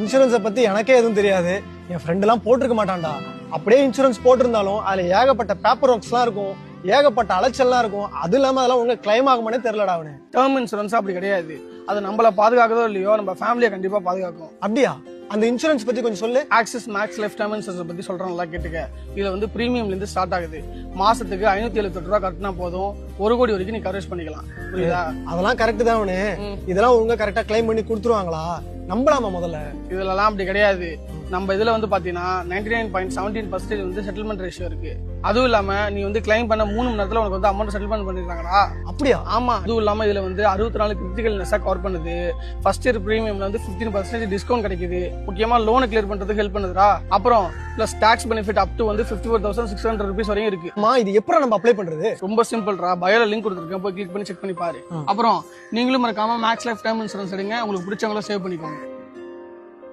இன்சூரன்ஸை பத்தி எனக்கே எதுவும் தெரியாது. என் ஃப்ரெண்ட் எல்லாம் போட்டிருக்க மாட்டான்டா. அப்படியே இன்சூரன்ஸ் போட்டிருந்தாலும் அதுல ஏகப்பட்ட பேப்பர் ஒர்க்ஸ்லாம் இருக்கும். ஏகப்பட்ட அலைச்சல்லாம் இருக்கும். அது இல்லாம அதெல்லாம் உங்க கிளைம் ஆகுமானே தெரியலடா அவனு. டேர்ம் இன்சூரன்ஸ் அப்படி கிடையாது. அது நம்மளை பாதுகாக்கதோ இல்லையோ நம்ம ஃபேமிலியை கண்டிப்பா பாதுகாக்கும். அப்படியா? அந்த இன்சூரன்ஸ் பத்தி கொஞ்சம் சொல்லு. Axis Max life time insurance பத்தி சொல்றேன் நல்லா கேட்டுக்க. இதுல வந்து பிரீமியம்ல இருந்து ஸ்டார்ட் ஆகுது. மாசத்துக்கு ஐநூத்தி எழுபத்தெட்டு ரூபா கட்டினா போதும். ஒரு கோடி வரைக்கும் நீ கவரேஜ் பண்ணிக்கலாம். புரியுதா? அதெல்லாம் கரெக்ட் தான் அவனு. இதெல்லாம் ஒழுங்கா கரெக்டா கிளைம் பண்ணி கொடுத்துருவாங்களா? நம்பலாமா முதல்ல? இதுலலாம் அப்படி கிடையாது. நம்ம இதுல வந்து பாத்தீங்கன்னா ninety nine point seventeen percentage வந்து செட்டில்மெண்ட் ரேஷியோ இருக்கு. அதுவும் இல்லாம நீ வந்து கிளைம் பண்ண மூணு மணி நேரத்துல உனக்கு வந்து அமௌண்ட் செட்டில்மெண்ட் பண்ணிருக்காங்கடா. அப்படியா? ஆமா. அதுவும் இல்லாம இதுல வந்து அறுபத்தி நாலு கிரிட்டிக்கல் நெஸ்ஸா கவர் பண்ணுது. ஃபர்ஸ்ட் இயர் பிரீமியம்ல வந்து 15% பர்சன்டேஜ் டிஸ்கவுண்ட் கிடைக்குது. முக்கியமா லோனை கிளியர் பண்றதுக்கு ஹெல்ப் பண்ணுதுடா. அப்புறம் plus tax benefit up to வந்து fifty four thousand six hundred rupees வரையும் இருக்கு. அம்மா இது எப்படி நம்ம அப்ளை பண்றது? ரொம்ப சிம்பிள்ரா பயோல லிங்க் கொடுத்துருக்கேன். போய் கிளிக் பண்ணி செக் பண்ணி பாரு. ம். அப்புறம் நீங்களும் மறக்காம மேக்ஸ் லைஃப் டைம் இன்சூரன்ஸ் எடுங்க. உங்களுக்கு பிடிச்சவங்கள சேவ் பண்ணிக்கோங்க.